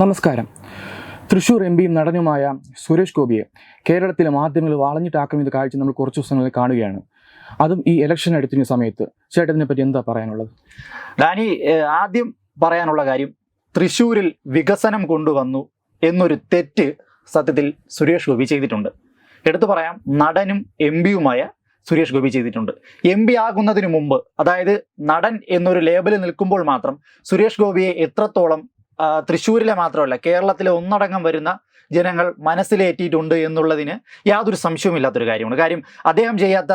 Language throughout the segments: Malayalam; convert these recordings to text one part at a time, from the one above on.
നമസ്കാരം. തൃശൂർ എം പിയും നടനുമായ സുരേഷ് ഗോപിയെ കേരളത്തിലെ മാധ്യമങ്ങൾ വളഞ്ഞിട്ടാക്കുന്ന കാഴ്ച നമ്മൾ കുറച്ച് ദിവസങ്ങളിൽ കാണുകയാണ്. അതും ഈ ഇലക്ഷൻ എടുത്തിന് സമയത്ത്. ചേട്ടനെ പറ്റി എന്താ പറയാനുള്ളത്? ഡാനി ആദ്യം പറയാനുള്ള കാര്യം തൃശ്ശൂരിൽ വികസനം കൊണ്ടുവന്നു എന്നൊരു തെറ്റ് സത്യത്തിൽ സുരേഷ് ഗോപി ചെയ്തിട്ടുണ്ട്. എടുത്തു പറയാം നടനും എം പിയുമായ സുരേഷ് ഗോപി ചെയ്തിട്ടുണ്ട്. എം പി ആകുന്നതിന് മുമ്പ് അതായത് നടൻ എന്നൊരു ലേബലിൽ നിൽക്കുമ്പോൾ മാത്രം സുരേഷ് ഗോപിയെ എത്രത്തോളം തൃശ്ശൂരിലെ മാത്രമല്ല കേരളത്തിലെ ഒന്നടങ്കം വരുന്ന ജനങ്ങൾ മനസ്സിലേറ്റിയിട്ടുണ്ട് എന്നുള്ളതിന് യാതൊരു സംശയവുമില്ലാത്തൊരു കാര്യമാണ്. കാര്യം അദ്ദേഹം ചെയ്യാത്ത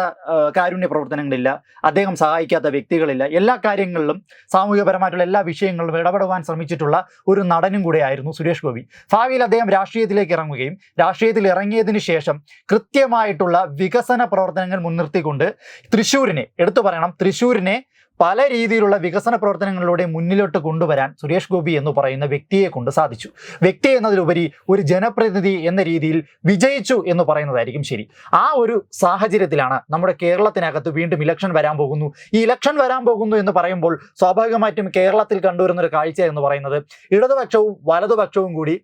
കാരുണ്യ പ്രവർത്തനങ്ങളില്ല അദ്ദേഹം സഹായിക്കാത്ത വ്യക്തികളില്ല. എല്ലാ കാര്യങ്ങളിലും സാമൂഹികപരമായിട്ടുള്ള എല്ലാ വിഷയങ്ങളിലും ഇടപെടുവാൻ ശ്രമിച്ചിട്ടുള്ള ഒരു നടനും കൂടെയായിരുന്നു സുരേഷ് ഗോപി. ഭാവിയിൽ അദ്ദേഹം രാഷ്ട്രീയത്തിലേക്ക് ഇറങ്ങുകയും രാഷ്ട്രീയത്തിൽ ഇറങ്ങിയതിന് ശേഷം കൃത്യമായിട്ടുള്ള വികസന പ്രവർത്തനങ്ങൾ മുൻനിർത്തിക്കൊണ്ട് തൃശ്ശൂരിനെ എടുത്തു പറയണം തൃശ്ശൂരിനെ പല രീതിയിലുള്ള വികസന പ്രവർത്തനങ്ങളിലൂടെ മുന്നിലോട്ട് കൊണ്ടുവരാൻ സുരേഷ് ഗോപി എന്ന് പറയുന്ന വ്യക്തിയെ കൊണ്ട് സാധിച്ചു. വ്യക്തി എന്നതിലുപരി ഒരു ജനപ്രതിനിധി എന്ന രീതിയിൽ വിജയിച്ചു എന്ന് പറയുന്നതായിരിക്കും ശരി. ആ ഒരു സാഹചര്യത്തിലാണ് നമ്മുടെ കേരളത്തിനകത്ത് വീണ്ടും ഇലക്ഷൻ വരാൻ പോകുന്നു. ഈ ഇലക്ഷൻ വരാൻ പോകുന്നു എന്ന് പറയുമ്പോൾ സ്വാഭാവികമായിട്ടും കേരളത്തിൽ കണ്ടുവരുന്ന ഒരു കാഴ്ച എന്ന് പറയുന്നത് ഇടതുപക്ഷവും വലതുപക്ഷവും കൂടി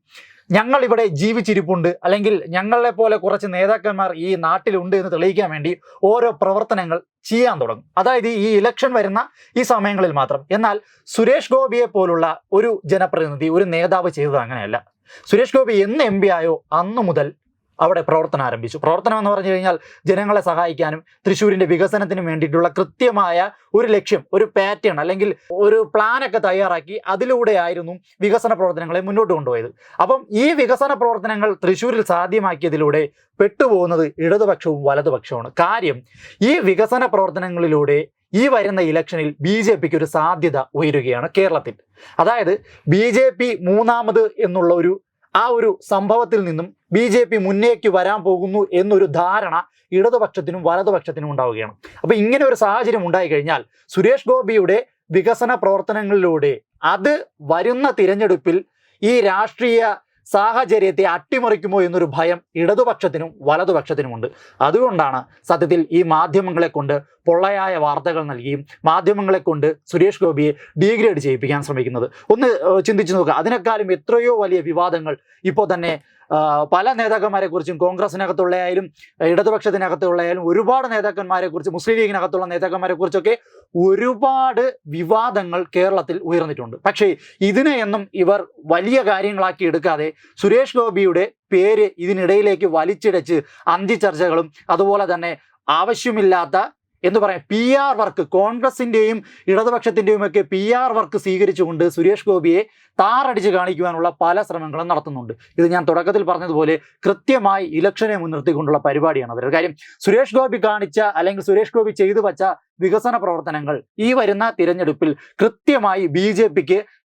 ഞങ്ങൾ ഇവിടെ ജീവിച്ചിരിപ്പുണ്ട്. അല്ലെങ്കിൽ ഞങ്ങളെ പോലെ കുറച്ച് നേതാക്കന്മാർ ഈ നാട്ടിലുണ്ട് എന്ന് തെളിയിക്കാൻ വേണ്ടി ഓരോ പ്രവർത്തനങ്ങൾ ചെയ്യാൻ തുടങ്ങും. അതായത് ഈ ഇലക്ഷൻ വരുന്ന ഈ സമയങ്ങളിൽ മാത്രം. എന്നാൽ സുരേഷ് ഗോപിയെ പോലുള്ള ഒരു ജനപ്രതിനിധി ഒരു നേതാവ് ചെയ്തത് അങ്ങനെയല്ല. സുരേഷ് ഗോപി എന്ന് എം ആയോ അന്നു മുതൽ അവിടെ പ്രവർത്തനം ആരംഭിച്ചു. പ്രവർത്തനം എന്ന് പറഞ്ഞു കഴിഞ്ഞാൽ ജനങ്ങളെ സഹായിക്കാനും തൃശ്ശൂരിന്റെ വികസനത്തിനും വേണ്ടിയിട്ടുള്ള കൃത്യമായ ഒരു ലക്ഷ്യം ഒരു പാറ്റേൺ അല്ലെങ്കിൽ ഒരു പ്ലാനൊക്കെ തയ്യാറാക്കി അതിലൂടെയായിരുന്നു വികസന പ്രവർത്തനങ്ങളെ മുന്നോട്ട് കൊണ്ടുപോയത്. അപ്പം ഈ വികസന പ്രവർത്തനങ്ങൾ തൃശ്ശൂരിൽ സാധ്യമാക്കിയതിലൂടെ പെട്ടുപോകുന്നത് ഇടതുപക്ഷവും വലതുപക്ഷവുമാണ്. കാര്യം ഈ വികസന പ്രവർത്തനങ്ങളിലൂടെ ഈ വരുന്ന ഇലക്ഷനിൽ ബി ജെ പിക്ക് ഒരു സാധ്യത ഉയരുകയാണ് കേരളത്തിൽ. അതായത് ബി ജെ പി മൂന്നാമത് എന്നുള്ള ഒരു ആ ഒരു സംഭവത്തിൽ നിന്നും ബി ജെ പി മുന്നേക്ക് വരാൻ പോകുന്നു എന്നൊരു ധാരണ ഇടതുപക്ഷത്തിനും വലതുപക്ഷത്തിനും ഉണ്ടാവുകയാണ്. അപ്പൊ ഇങ്ങനെ ഒരു സാഹചര്യം ഉണ്ടായി കഴിഞ്ഞാൽ സുരേഷ് ഗോപിയുടെ വികസന പ്രവർത്തനങ്ങളിലൂടെ അത് വരുന്ന തിരഞ്ഞെടുപ്പിൽ ഈ രാഷ്ട്രീയ സാഹചര്യത്തെ അട്ടിമറിക്കുമോ എന്നൊരു ഭയം ഇടതുപക്ഷത്തിനും വലതുപക്ഷത്തിനുമുണ്ട്. അതുകൊണ്ടാണ് സത്യത്തിൽ ഈ മാധ്യമങ്ങളെ കൊണ്ട് പൊള്ളയായ വാർത്തകൾ നൽകിയും മാധ്യമങ്ങളെ കൊണ്ട് സുരേഷ് ഗോപിയെ ഡീഗ്രേഡ് ചെയ്യിപ്പിക്കാൻ ശ്രമിക്കുന്നത്. ഒന്ന് ചിന്തിച്ചു നോക്കുക അതിനേക്കാളും എത്രയോ വലിയ വിവാദങ്ങൾ ഇപ്പോൾ തന്നെ പല നേതാക്കന്മാരെ കുറിച്ചും കോൺഗ്രസിനകത്തുള്ളയായാലും ഇടതുപക്ഷത്തിനകത്തുള്ളയായാലും ഒരുപാട് നേതാക്കന്മാരെ കുറിച്ച് മുസ്ലിം ലീഗിനകത്തുള്ള നേതാക്കന്മാരെ കുറിച്ചൊക്കെ ഒരുപാട് വിവാദങ്ങൾ കേരളത്തിൽ ഉയർന്നിട്ടുണ്ട്. പക്ഷേ ഇതിനെയൊന്നും ഇവർ വലിയ കാര്യങ്ങളാക്കി എടുക്കാതെ സുരേഷ് ഗോപിയുടെ പേര് ഇതിനിടയിലേക്ക് വലിച്ചിടച്ച് അന്തിചർച്ചകളും അതുപോലെ തന്നെ ആവശ്യമില്ലാത്ത എന്ന് പറയാം. പി ആർ വർക്ക് കോൺഗ്രസിന്റെയും ഇടതുപക്ഷത്തിന്റെയും ഒക്കെ പി ആർ വർക്ക് സ്വീകരിച്ചുകൊണ്ട് സുരേഷ് ഗോപിയെ താറടിച്ച് കാണിക്കുവാനുള്ള പല ശ്രമങ്ങളും നടത്തുന്നുണ്ട്. ഇത് ഞാൻ തുടക്കത്തിൽ പറഞ്ഞതുപോലെ കൃത്യമായി ഇലക്ഷനെ മുൻനിർത്തിക്കൊണ്ടുള്ള പരിപാടിയാണ് അവരുടെ കാര്യം. സുരേഷ് ഗോപി കാണിച്ച അല്ലെങ്കിൽ സുരേഷ് ഗോപി ചെയ്തു വച്ച വികസന പ്രവർത്തനങ്ങൾ ഈ വരുന്ന തിരഞ്ഞെടുപ്പിൽ കൃത്യമായി ബി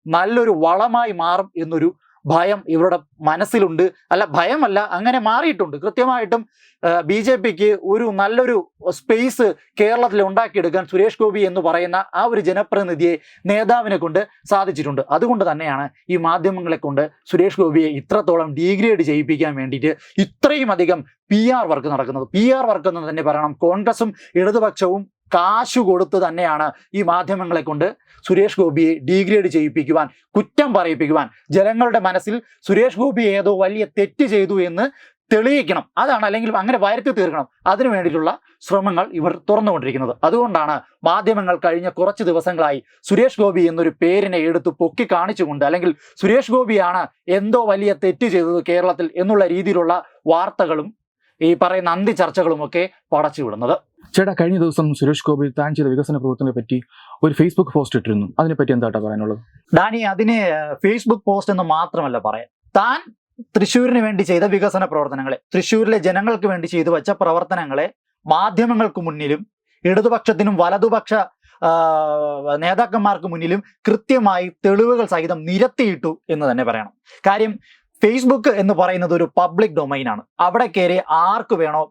നല്ലൊരു വളമായി മാറും എന്നൊരു ഭയം ഇവരുടെ മനസ്സിലുണ്ട്. അല്ല ഭയമല്ല അങ്ങനെ മാറിയിട്ടുണ്ട്. കൃത്യമായിട്ടും ബി ജെ പിക്ക് ഒരു നല്ലൊരു സ്പേസ് കേരളത്തിൽ ഉണ്ടാക്കിയെടുക്കാൻ സുരേഷ് ഗോപി എന്ന് പറയുന്ന ആ ഒരു ജനപ്രതിനിധിയെ നേതാവിനെ കൊണ്ട് സാധിച്ചിട്ടുണ്ട്. അതുകൊണ്ട് തന്നെയാണ് ഈ മാധ്യമങ്ങളെ കൊണ്ട് സുരേഷ് ഗോപിയെ ഇത്രത്തോളം ഡീഗ്രേഡ് ചെയ്യിപ്പിക്കാൻ വേണ്ടിയിട്ട് ഇത്രയും അധികം പി ആർ വർക്ക് നടക്കുന്നത്. പി ആർ വർക്ക് എന്ന് തന്നെ പറയണം. കോൺഗ്രസും ഇടതുപക്ഷവും കാശു കൊടുത്ത് തന്നെയാണ് ഈ മാധ്യമങ്ങളെ കൊണ്ട് സുരേഷ് ഗോപിയെ ഡീഗ്രേഡ് ചെയ്യിപ്പിക്കുവാൻ കുറ്റം പറയിപ്പിക്കുവാൻ ജനങ്ങളുടെ മനസ്സിൽ സുരേഷ് ഗോപി ഏതോ വലിയ തെറ്റ് ചെയ്തു എന്ന് തെളിയിക്കണം. അതാണ് അല്ലെങ്കിൽ അങ്ങനെ വരുത്തി തീർക്കണം. അതിനു വേണ്ടിയിട്ടുള്ള ശ്രമങ്ങൾ ഇവർ തുറന്നുകൊണ്ടിരിക്കുന്നത്. അതുകൊണ്ടാണ് മാധ്യമങ്ങൾ കഴിഞ്ഞ കുറച്ച് ദിവസങ്ങളായി സുരേഷ് ഗോപി എന്നൊരു പേരിനെ എടുത്ത് പൊക്കി കാണിച്ചുകൊണ്ട് അല്ലെങ്കിൽ സുരേഷ് ഗോപിയാണ് എന്തോ വലിയ തെറ്റ് ചെയ്തത് കേരളത്തിൽ എന്നുള്ള രീതിയിലുള്ള വാർത്തകളും ഈ പറയുന്ന അന്തി ചർച്ചകളും ഒക്കെ പടച്ചു വിടുന്നത് ചേട്ടാ കഴിഞ്ഞ ദിവസം സുരേഷ് ഗോപി താൻ ചെയ്ത വികസന പ്രവർത്തനത്തെ പറ്റി ഒരു ഫേസ്ബുക്ക് പോസ്റ്റ് ഇട്ടിരുന്നു. അതിനെപ്പറ്റി എന്താട്ടാ പറയാനുള്ളത്? ഡാനി അതിന് ഫേസ്ബുക്ക് പോസ്റ്റ് എന്ന് മാത്രമല്ല പറയാൻ താൻ തൃശ്ശൂരിന് വേണ്ടി ചെയ്ത വികസന പ്രവർത്തനങ്ങളെ തൃശ്ശൂരിലെ ജനങ്ങൾക്ക് വേണ്ടി ചെയ്തു വച്ച പ്രവർത്തനങ്ങളെ മാധ്യമങ്ങൾക്ക് മുന്നിലും ഇടതുപക്ഷത്തിനും വലതുപക്ഷ നേതാക്കന്മാർക്ക് മുന്നിലും കൃത്യമായി തെളിവുകൾ സഹിതം നിരത്തിയിട്ടു എന്ന് തന്നെ പറയണം. കാര്യം ഫേസ്ബുക്ക് എന്ന് പറയുന്നത് ഒരു പബ്ലിക് ഡൊമൈൻ ആണ്. അവിടെ കയറി ആർക്ക് വേണോ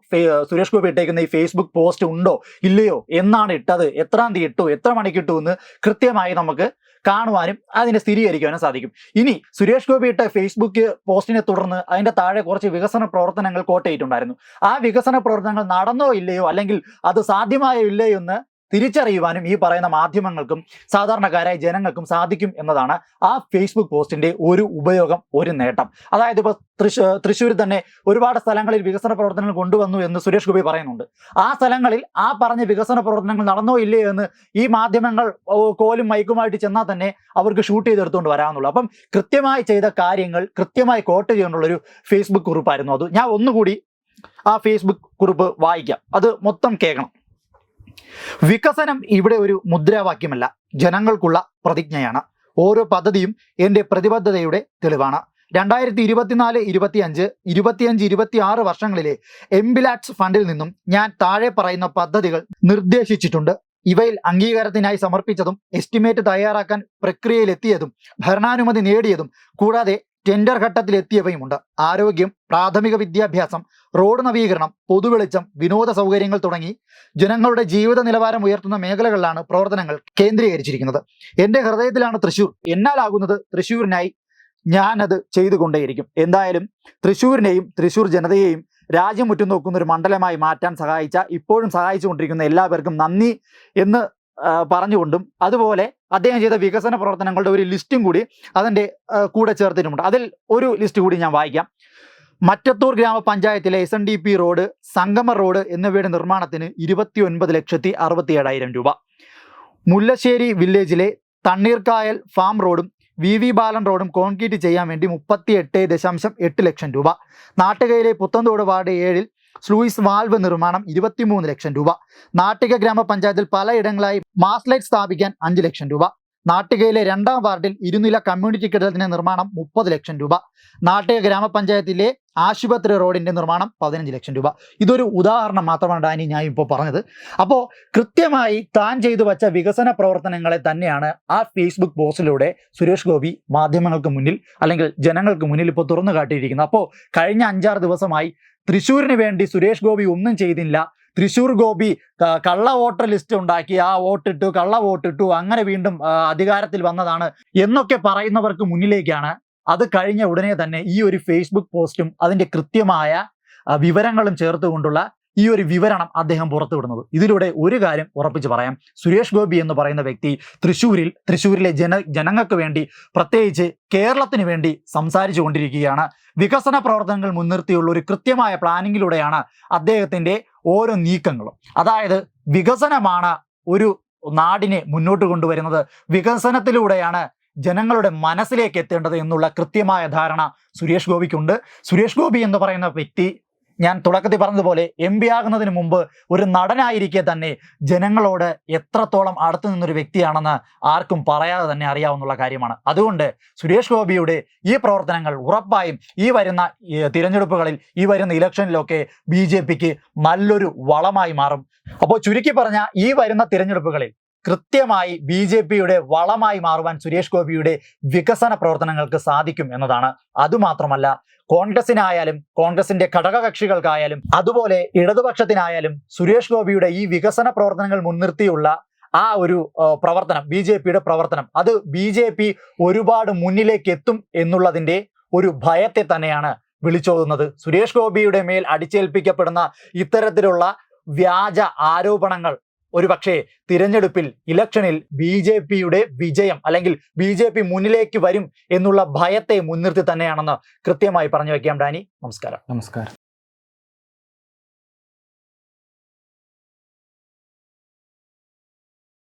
സുരേഷ് ഗോപി ഇട്ടേക്കുന്ന ഈ ഫേസ്ബുക്ക് പോസ്റ്റ് ഉണ്ടോ? ഇല്ലയോ? എന്നാണ് ഇട്ടത്. എത്രാം തീയതി ഇട്ടു? എത്ര മണിക്ക് ഇട്ടു എന്ന് കൃത്യമായി നമുക്ക് കാണുവാനും അതിനെ സ്ഥിരീകരിക്കുവാനും സാധിക്കും. ഇനി സുരേഷ് ഗോപി ഇട്ട ഫേസ്ബുക്ക് പോസ്റ്റിനെ തുടർന്ന് അതിന്റെ താഴെ കുറച്ച് വികസന പ്രവർത്തനങ്ങൾ കോട്ടയിട്ടുണ്ടായിരുന്നു ആ വികസന പ്രവർത്തനങ്ങൾ നടന്നോ ഇല്ലയോ? അല്ലെങ്കിൽ അത് സാധ്യമായോ ഇല്ലയോ എന്ന് തിരിച്ചറിയുവാനും ഈ പറയുന്ന മാധ്യമങ്ങൾക്കും സാധാരണക്കാരായ ജനങ്ങൾക്കും സാധിക്കും എന്നതാണ് ആ ഫേസ്ബുക്ക് പോസ്റ്റിന്റെ ഒരു ഉപയോഗം ഒരു നേട്ടം. അതായത് ഇപ്പോൾ തൃശ്ശൂരിൽ തന്നെ ഒരുപാട് സ്ഥലങ്ങളിൽ വികസന പ്രവർത്തനങ്ങൾ കൊണ്ടുവന്നു എന്ന് സുരേഷ് ഗോപി പറയുന്നുണ്ട്. ആ സ്ഥലങ്ങളിൽ ആ പറഞ്ഞ വികസന പ്രവർത്തനങ്ങൾ നടന്നോ ഇല്ലേ എന്ന് ഈ മാധ്യമങ്ങൾ കോലും മൈക്കുമായിട്ട് ചെന്നാൽ തന്നെ അവർക്ക് ഷൂട്ട് ചെയ്തെടുത്തുകൊണ്ട് വരാമെന്നുള്ളൂ അപ്പം കൃത്യമായി ചെയ്ത കാര്യങ്ങൾ കൃത്യമായി കോട്ട് ചെയ്യാനുള്ളൊരു ഫേസ്ബുക്ക് കുറിപ്പായിരുന്നു അത്. ഞാൻ ഒന്നുകൂടി ആ ഫേസ്ബുക്ക് കുറിപ്പ് വായിക്കാം. അത് മൊത്തം കേൾക്കണം. വികസനം ഇവിടെ ഒരു മുദ്രാവാക്യമല്ല. ജനങ്ങൾക്കുള്ള പ്രതിജ്ഞയാണ്. ഓരോ പദ്ധതിയും എന്റെ പ്രതിബദ്ധതയുടെ തെളിവാണ്. രണ്ടായിരത്തി ഇരുപത്തിനാല് ഇരുപത്തിയഞ്ച് ഇരുപത്തിയഞ്ച് ഇരുപത്തി ആറ് വർഷങ്ങളിലെ എംബിലാറ്റ്സ് ഫണ്ടിൽ നിന്നും ഞാൻ താഴെ പറയുന്ന പദ്ധതികൾ നിർദ്ദേശിച്ചിട്ടുണ്ട്. ഇവയിൽ അംഗീകാരത്തിനായി സമർപ്പിച്ചതും എസ്റ്റിമേറ്റ് തയ്യാറാക്കാൻ പ്രക്രിയയിലെത്തിയതും ഭരണാനുമതി നേടിയതും കൂടാതെ ടെൻഡർ ഘട്ടത്തിലെത്തിയവയുമുണ്ട് ആരോഗ്യം പ്രാഥമിക വിദ്യാഭ്യാസം റോഡ് നവീകരണം പൊതുവെളിച്ചം വിനോദ സൗകര്യങ്ങൾ തുടങ്ങി ജനങ്ങളുടെ ജീവിത നിലവാരം ഉയർത്തുന്ന മേഖലകളിലാണ് പ്രവർത്തനങ്ങൾ കേന്ദ്രീകരിച്ചിരിക്കുന്നത്. എന്റെ ഹൃദയത്തിലാണ് തൃശ്ശൂർ എന്നാലാകുന്നത് തൃശ്ശൂരിനായി ഞാനത് ചെയ്തുകൊണ്ടേയിരിക്കും. എന്തായാലും തൃശൂരിനെയും തൃശൂർ ജനതയെയും രാജ്യം ഉറ്റുനോക്കുന്ന ഒരു മണ്ഡലമായി മാറ്റാൻ സഹായിച്ച ഇപ്പോഴും സഹായിച്ചുകൊണ്ടിരിക്കുന്ന എല്ലാവർക്കും നന്ദി എന്ന് പറഞ്ഞുകൊണ്ടും അതുപോലെ അദ്ദേഹം ചെയ്ത വികസന പ്രവർത്തനങ്ങളുടെ ഒരു ലിസ്റ്റും കൂടി അതിന്റെ കൂടെ ചേർത്തിട്ടുണ്ട് അതിൽ ഒരു ലിസ്റ്റ് കൂടി ഞാൻ വായിക്കാം. മറ്റത്തൂർ ഗ്രാമപഞ്ചായത്തിലെ S N D P road Sangama road എന്നിവയുടെ നിർമ്മാണത്തിന് ഇരുപത്തി ഒൻപത് ലക്ഷത്തി അറുപത്തി ഏഴായിരം രൂപ. മുല്ലശ്ശേരി വില്ലേജിലെ തണ്ണീർക്കായൽ ഫാം റോഡും വി വി ബാലൻ റോഡും കോൺക്രീറ്റ് ചെയ്യാൻ വേണ്ടി മുപ്പത്തി എട്ട് ദശാംശം എട്ട് ലക്ഷം രൂപ. നാട്ടുകയിലെ പുത്തന്തോട് വാർഡ് ഏഴിൽ സ്ലൂയിസ് വാൽവ് നിർമ്മാണം ഇരുപത്തിമൂന്ന് ലക്ഷം രൂപ. നാട്ടിക ഗ്രാമപഞ്ചായത്തിൽ പലയിടങ്ങളായി മാസ്ലൈറ്റ് സ്ഥാപിക്കാൻ അഞ്ച് ലക്ഷം രൂപ. നാട്ടികയിലെ രണ്ടാം വാർഡിൽ ഇരുനില കമ്മ്യൂണിറ്റി കെട്ടിടത്തിന്റെ നിർമ്മാണം മുപ്പത് ലക്ഷം രൂപ. നാട്ടിക ഗ്രാമപഞ്ചായത്തിലെ ആശുപത്രി റോഡിന്റെ നിർമ്മാണം പതിനഞ്ച് ലക്ഷം രൂപ. ഇതൊരു ഉദാഹരണം മാത്രമാണ് ഡാനി ഞാൻ ഇപ്പോൾ പറഞ്ഞത്. അപ്പോൾ കൃത്യമായി താൻ ചെയ്തു വച്ച വികസന പ്രവർത്തനങ്ങളെ തന്നെയാണ് ആ ഫേസ്ബുക്ക് പോസ്റ്റിലൂടെ സുരേഷ് ഗോപി മാധ്യമങ്ങൾക്ക് മുന്നിൽ അല്ലെങ്കിൽ ജനങ്ങൾക്ക് മുന്നിൽ ഇപ്പോൾ തുറന്നു കാട്ടിയിരിക്കുന്നത്. അപ്പോൾ കഴിഞ്ഞ അഞ്ചാറ് ദിവസമായി തൃശ്ശൂരിന് വേണ്ടി സുരേഷ് ഗോപി ഒന്നും ചെയ്തില്ല. തൃശ്ശൂർ ഗോപി കള്ള വോട്ടർ ലിസ്റ്റ് ഉണ്ടാക്കി ആ വോട്ടിട്ടു കള്ള വോട്ടിട്ടു അങ്ങനെ വീണ്ടും അധികാരത്തിൽ വന്നതാണ് എന്നൊക്കെ പറയുന്നവർക്ക് മുന്നിലേക്കാണ്. അത് കഴിഞ്ഞ ഉടനെ തന്നെ ഈ ഒരു ഫേസ്ബുക്ക് പോസ്റ്റും അതിന്റെ കൃത്യമായ വിവരങ്ങളും ചേർത്തുകൊണ്ടുള്ള ഈ ഒരു വിവരണം അദ്ദേഹം പുറത്തുവിടുന്നത്. ഇതിലൂടെ ഒരു കാര്യം ഉറപ്പിച്ച് പറയാം. സുരേഷ് ഗോപി എന്ന് പറയുന്ന വ്യക്തി തൃശ്ശൂരിൽ തൃശ്ശൂരിലെ ജന ജനങ്ങൾക്ക് വേണ്ടി പ്രത്യേകിച്ച് കേരളത്തിന് വേണ്ടി സംസാരിച്ചു കൊണ്ടിരിക്കുകയാണ്. വികസന പ്രവർത്തനങ്ങൾ മുൻനിർത്തിയുള്ള ഒരു കൃത്യമായ പ്ലാനിങ്ങിലൂടെയാണ് അദ്ദേഹത്തിന്റെ ഓരോ നീക്കങ്ങളും. അതായത് വികസനമാണ് ഒരു നാടിനെ മുന്നോട്ട് കൊണ്ടുവരുന്നത്. വികസനത്തിലൂടെയാണ് ജനങ്ങളുടെ മനസ്സിലേക്ക് എത്തേണ്ടത് എന്നുള്ള കൃത്യമായ ധാരണ സുരേഷ് ഗോപിക്കുണ്ട്. സുരേഷ് ഗോപി എന്ന് പറയുന്ന വ്യക്തി ഞാൻ തുടക്കത്തിൽ പറഞ്ഞതുപോലെ എം പി ആകുന്നതിന് മുമ്പ് ഒരു നടനായിരിക്കെ തന്നെ ജനങ്ങളോട് എത്രത്തോളം അടുത്തു നിന്നൊരു വ്യക്തിയാണെന്ന് ആർക്കും പറയാതെ തന്നെ അറിയാവുന്നുള്ള കാര്യമാണ്. അതുകൊണ്ട് സുരേഷ് ഗോപിയുടെ ഈ പ്രവർത്തനങ്ങൾ ഉറപ്പായും ഈ വരുന്ന തിരഞ്ഞെടുപ്പുകളിൽ ഈ വരുന്ന ഇലക്ഷനിലൊക്കെ ബി നല്ലൊരു വളമായി മാറും. അപ്പോൾ ചുരുക്കി പറഞ്ഞ ഈ വരുന്ന തിരഞ്ഞെടുപ്പുകളിൽ കൃത്യമായി ബി ജെ പിയുടെ വളമായി മാറുവാൻ സുരേഷ് ഗോപിയുടെ വികസന പ്രവർത്തനങ്ങൾക്ക് സാധിക്കും എന്നതാണ്. അതുമാത്രമല്ല കോൺഗ്രസിനായാലും കോൺഗ്രസിന്റെ ഘടകകക്ഷികൾക്കായാലും അതുപോലെ ഇടതുപക്ഷത്തിനായാലും സുരേഷ് ഗോപിയുടെ ഈ വികസന പ്രവർത്തനങ്ങൾ മുൻനിർത്തിയുള്ള ആ ഒരു പ്രവർത്തനം ബി ജെ പിയുടെ പ്രവർത്തനം അത് ബി ജെ പി ഒരുപാട് മുന്നിലേക്ക് എത്തും എന്നുള്ളതിന്റെ ഒരു ഭയത്തെ തന്നെയാണ് വിളിച്ചോതുന്നത്. സുരേഷ് ഗോപിയുടെ മേൽ അടിച്ചേൽപ്പിക്കപ്പെടുന്ന ഇത്തരത്തിലുള്ള വ്യാജ ആരോപണങ്ങൾ ഒരുപക്ഷെ തിരഞ്ഞെടുപ്പിൽ ഇലക്ഷനിൽ ബി ജെ പിയുടെ വിജയം അല്ലെങ്കിൽ ബി ജെ പി മുന്നിലേക്ക് വരും എന്നുള്ള ഭയത്തെ മുൻനിർത്തി തന്നെയാണെന്ന് കൃത്യമായി പറഞ്ഞു വയ്ക്കാം ഡാനി. നമസ്കാരം. നമസ്കാരം.